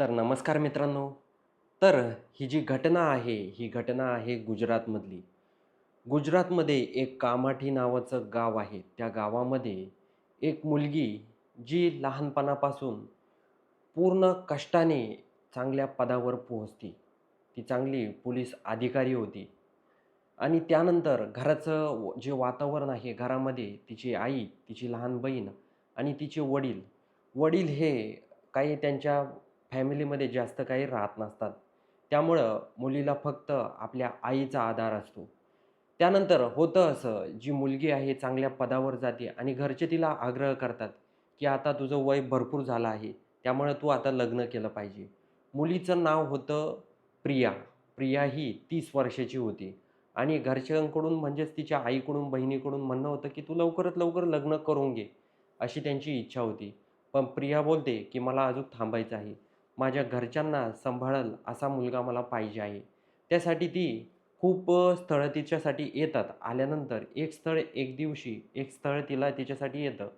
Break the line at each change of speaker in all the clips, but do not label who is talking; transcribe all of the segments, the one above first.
तर नमस्कार मित्रांनो. तर ही जी घटना आहे ही घटना आहे गुजरातमधली. गुजरातमध्ये एक कामाठी नावाचं गाव आहे. त्या गावामध्ये एक मुलगी जी लहानपणापासून पूर्ण कष्टाने चांगल्या पदावर पोहोचती. ती चांगली पोलीस अधिकारी होती. आणि त्यानंतर घराचं व- जे वातावरण आहे घरामध्ये तिची आई तिची लहान बहीण आणि तिचे वडील. वडील हे काही त्यांच्या फॅमिलीमध्ये जास्त काही राहत नसतात. त्यामुळं मुलीला फक्त आपल्या आईचा आधार असतो. त्यानंतर होतं असं जी मुलगी आहे चांगल्या पदावर जाते आणि घरचे तिला आग्रह करतात की आता तुझं वय भरपूर झालं आहे त्यामुळं तू आता लग्न केलं पाहिजे. मुलीचं नाव होतं प्रिया. प्रिया ही तीस वर्षाची होती. आणि घरच्यांकडून म्हणजेच तिच्या आईकडून बहिणीकडून म्हणणं होतं की तू लवकरात लवकर लग्न करून घे अशी त्यांची इच्छा होती. पण प्रिया बोलते की मला अजून थांबायचं आहे. माझ्या घरच्यांना सांभाळल असा मुलगा मला पाहिजे आहे. त्यासाठी ती खूप स्थळं तिच्यासाठी येतात. आल्यानंतर एक स्थळ एक दिवशी एक स्थळ तिला तिच्यासाठी येतं.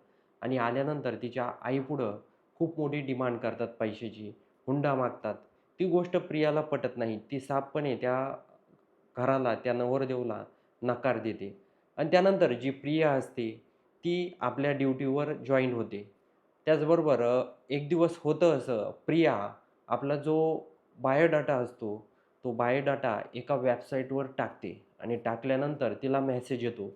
आणि आल्यानंतर तिच्या आईपुढं खूप मोठी डिमांड करतात पैशाची हुंडा मागतात. ती गोष्ट प्रियाला पटत नाही. ती साफपणे त्या घराला त्या नवरदेवला नकार देते. आणि त्यानंतर जी प्रिया असते ती आपल्या ड्युटीवर जॉईन होते. त्याचबरोबर एक दिवस होतं असं प्रिया आपला जो बायोडाटा असतो तो बायोडाटा एका वेबसाईटवर टाकते आणि टाकल्यानंतर तिला मेसेज येतो.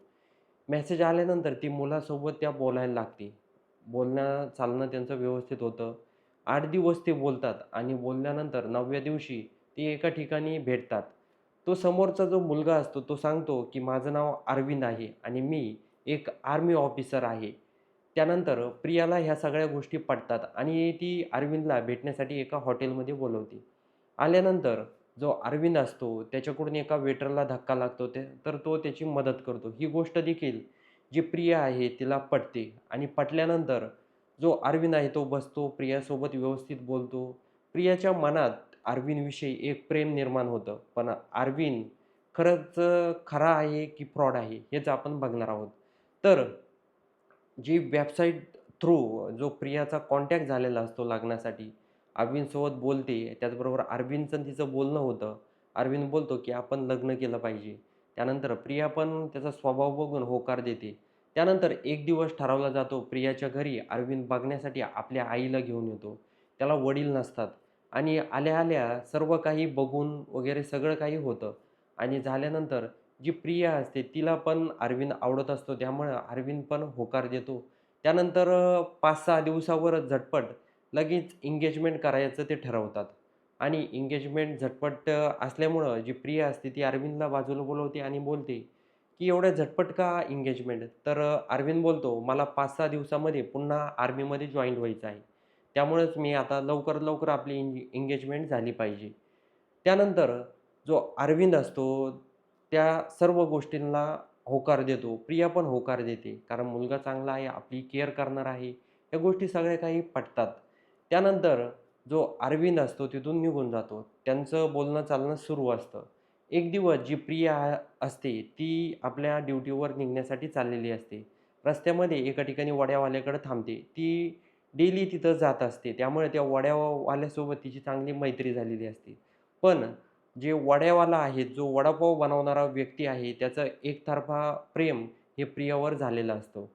मेसेज आल्यानंतर ती मुलासोबत त्या बोलायला लागते. बोलणं चालणं त्यांचं व्यवस्थित होतं. आठ दिवस ते बोलतात आणि बोलल्यानंतर नवव्या दिवशी ती एका ठिकाणी भेटतात. तो समोरचा जो मुलगा असतो तो सांगतो की माझं नाव अरविंद आहे आणि मी एक आर्मी ऑफिसर आहे. त्यानंतर प्रियाला ह्या सगळ्या गोष्टी पटतात आणि ती अरविंदला भेटण्यासाठी एका हॉटेलमध्ये बोलवते. आल्यानंतर जो अरविंद असतो त्याच्याकडून एका वेटरला धक्का लागतो ते तर तो त्याची मदत करतो. ही गोष्ट देखील जी प्रिया आहे तिला पटते आणि पटल्यानंतर जो अरविंद आहे तो बसतो प्रियासोबत व्यवस्थित बोलतो. प्रियाच्या मनात अरविंदविषयी एक प्रेम निर्माण होतं पण अरविंद खरंच खरा आहे की फ्रॉड आहे हेच आपण बघणार आहोत. तर जी वेबसाईट थ्रू जो प्रियाचा कॉन्टॅक्ट झालेला असतो लग्नासाठी अरविंदसोबत बोलते. त्याचबरोबर अरविंदचं तिचं बोलणं होतं. अरविंद बोलतो की आपण लग्न केलं पाहिजे. त्यानंतर प्रिया पण त्याचा स्वभाव बघून होकार देते. त्यानंतर एक दिवस ठरवला जातो प्रियाच्या घरी अरविंद बघण्यासाठी आपल्या आईला घेऊन येतो. त्याला वडील नसतात. आणि आल्या आल्या सर्व काही बघून वगैरे सगळं काही होतं. आणि झाल्यानंतर जी प्रिया असते तिला पण अरविंद आवडत असतो. त्यामुळं अरविंद पण होकार देतो. त्यानंतर पाच सहा दिवसावरच झटपट लगेच इंगेजमेंट करायचं ते ठरवतात. आणि इंगेजमेंट झटपट असल्यामुळं जी प्रिया असते ती अरविंदला बाजूला बोलवते आणि बोलते की एवढ्या झटपट का इंगेजमेंट तर अरविंद बोलतो मला पाच सहा दिवसामध्ये पुन्हा आर्मीमध्ये जॉईन व्हायचं आहे. त्यामुळेच मी आता लवकरात लवकर आपली इंग एंगेजमेंट झाली पाहिजे. त्यानंतर जो अरविंद असतो त्या सर्व गोष्टींना होकार देतो प्रिया पण होकार देते. कारण मुलगा चांगला आहे आपली केअर करणार आहे या गोष्टी सगळ्या काही पटतात. त्यानंतर जो अरविंद असतो तिथून निघून जातो. त्यांचं बोलणं चालणं सुरू असतं. एक दिवस जी प्रिया असते ती आपल्या ड्युटीवर निघण्यासाठी चाललेली असते. रस्त्यामध्ये एका ठिकाणी वड्यावाल्याकडे थांबते. ती डेली तिथं जात असते. त्यामुळे त्या वड्यावाल्यासोबत तिची चांगली मैत्री झालेली असते. पण जे वड्यावाला आहे जो वडापाव बनवणारा व्यक्ती आहे त्याचं एकतर्फा प्रेम हे प्रियावर झालेलं असतं.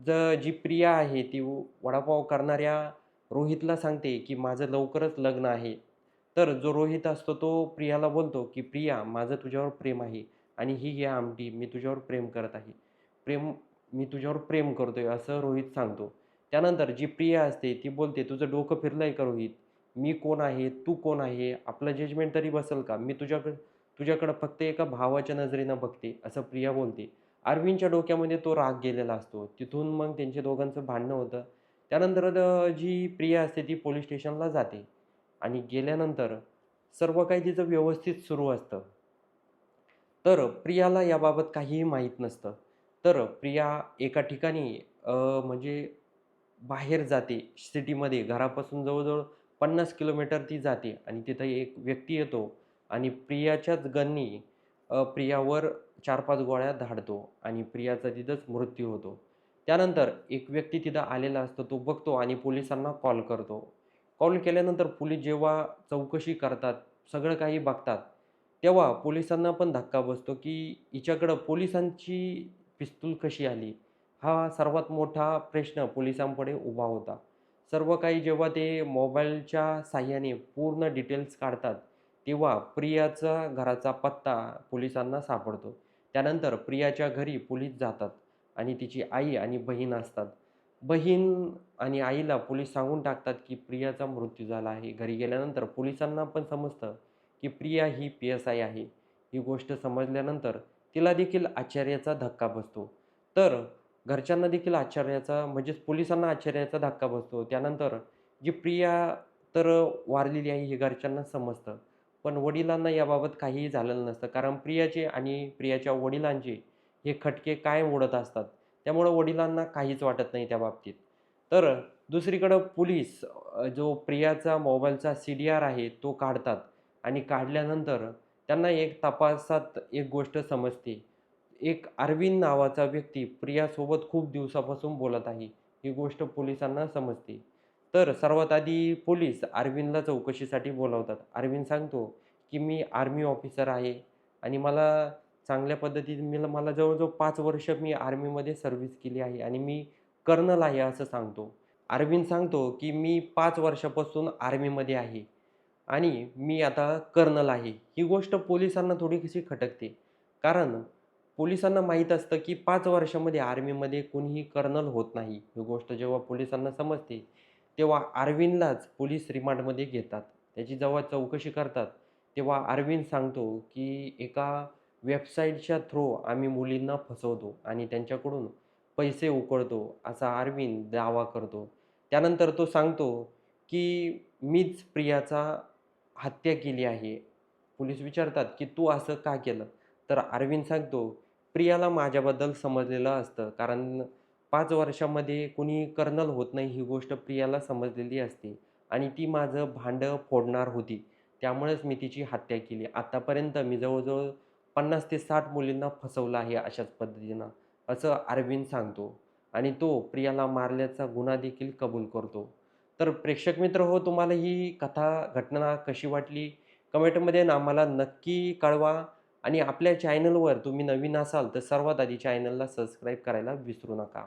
ज जी प्रिया आहे ती वडापाव करणाऱ्या रोहितला सांगते की माझं लवकरच लग्न आहे. तर जो रोहित असतो तो प्रियाला बोलतो की प्रिया माझं तुझ्यावर प्रेम आहे आणि ही घ्या आमटी मी तुझ्यावर प्रेम करत आहे. प्रेम मी तुझ्यावर प्रेम करतोय असं रोहित सांगतो. त्यानंतर जी प्रिया असते ती बोलते तुझं डोकं फिरलंय का रोहित? मी कोण आहे तू कोण आहे आपलं जजमेंट तरी बसेल का? मी तुझ्याकडं तुझ्याकडं फक्त एका भावाच्या नजरेनं बघते असं प्रिया बोलते. अरविंदच्या डोक्यामध्ये तो राग गेलेला असतो. तिथून मग त्यांच्या दोघांचं भांडणं होतं. त्यानंतर जी प्रिया असते ती पोलीस स्टेशनला जाते. आणि गेल्यानंतर सर्व काही तिचं व्यवस्थित सुरू असतं. तर प्रियाला याबाबत काहीही माहीत नसतं. तर प्रिया एका ठिकाणी म्हणजे बाहेर जाते सिटीमध्ये. घरापासून जवळजवळ पन्नास किलोमीटर ती जाते आणि तिथं एक व्यक्ती येतो आणि प्रियाच्याच गननी प्रियावर चार पाच गोळ्या धाडतो आणि प्रियाचा तिथंच मृत्यू होतो त्यानंतर एक व्यक्ती तिथं आलेला असतो तो बघतो आणि पोलिसांना कॉल करतो कॉल केल्यानंतर पोलीस जेव्हा चौकशी करतात, सगळं काही बघतात, तेव्हा पोलिसांना पण धक्का बसतो, की हिच्याकडं पोलिसांची पिस्तूल कशी आली? हा सर्वात मोठा प्रश्न पोलिसांपुढे उभा होता. सर्व काही जेव्हा ते मोबाईलच्या साह्याने पूर्ण डिटेल्स काढतात, तेव्हा प्रियाचा घराचा पत्ता पोलिसांना सापडतो. त्यानंतर प्रियाच्या घरी पोलीस जातात आणि तिची आई आणि बहीण असतात. बहीण आणि आईला पोलीस सांगून टाकतात, की प्रियाचा मृत्यू झाला आहे. घरी गेल्यानंतर पोलिसांना पण समजतं, की प्रिया ही पी-एस-आय आहे. ही गोष्ट समजल्यानंतर तिला देखील आश्चर्याचा धक्का बसतो. तर घरच्यांना देखील आश्चर्याचा म्हणजेच पोलिसांना आश्चर्याचा धक्का बसतो. त्यानंतर जी प्रिया तर वारलेली आहे हे घरच्यांना समजतं. पण वडिलांना याबाबत काहीही झालेलं नसतं. कारण प्रियाचे आणि प्रियाच्या वडिलांचे हे खटके कायम उडत असतात. त्यामुळं वडिलांना काहीच वाटत नाही त्या बाबतीत. तर दुसरीकडं पोलीस जो प्रियाचा मोबाईलचा सी-डी-आर आहे तो काढतात आणि काढल्यानंतर त्यांना एक तपासात एक गोष्ट समजते. एक अरविंद नावाचा व्यक्ती प्रियासोबत खूप दिवसापासून बोलत आहे. ही गोष्ट पोलिसांना समजते. तर सर्वात आधी पोलीस अरविंदला चौकशीसाठी बोलावतात. अरविंद सांगतो, की "मी आर्मी ऑफिसर आहे आणि मला चांगल्या पद्धतीत मी मला जवळजवळ पाच वर्ष मी आर्मीमध्ये सर्व्हिस केली आहे आणि मी कर्नल आहे," असं सांगतो. अरविंद सांगतो, की "मी पाच वर्षापासून आर्मीमध्ये आहे आणि मी आता कर्नल आहे." ही गोष्ट पोलिसांना थोडी कशी खटकते. कारण पोलिसांना माहीत असतं, की पाच वर्षामध्ये आर्मीमध्ये कोणीही कर्नल होत नाही. ही गोष्ट जेव्हा पोलिसांना समजते, तेव्हा अरविंदलाच पोलीस रिमांडमध्ये घेतात. त्याची जेव्हा चौकशी करतात, तेव्हा अरविंद सांगतो, की "एका वेबसाईटच्या थ्रू आम्ही मुलींना फसवतो आणि त्यांच्याकडून पैसे उकळतो," असा अरविंद दावा करतो. त्यानंतर तो सांगतो, की "मीच प्रियाचा हत्या केली आहे." पोलीस विचारतात, की "तू असं का केलं?" तर अरविंद सांगतो, "प्रियाला माझ्याबद्दल समजलेलं असतं. कारण पाच वर्षामध्ये कुणी कर्नल होत नाही ही गोष्ट प्रियाला समजलेली असते आणि ती माझं भांडं फोडणार होती. त्यामुळेच मी तिची हत्या केली. आत्तापर्यंत मी जवळजवळ पन्नास ते साठ मुलींना फसवलं आहे अशाच पद्धतीनं." असं अरविंद सांगतो आणि तो प्रियाला मारल्याचा गुन्हा देखील कबूल करतो. तर प्रेक्षक मित्र हो, तुम्हाला ही कथा, घटना कशी वाटली? कमेंटमध्ये आम्हाला नक्की कळवा आणि आपल्या चॅनलवर तुम्ही नवीन असाल तर सर्वात आधी चॅनलला सबस्क्राईब करायला विसरू नका.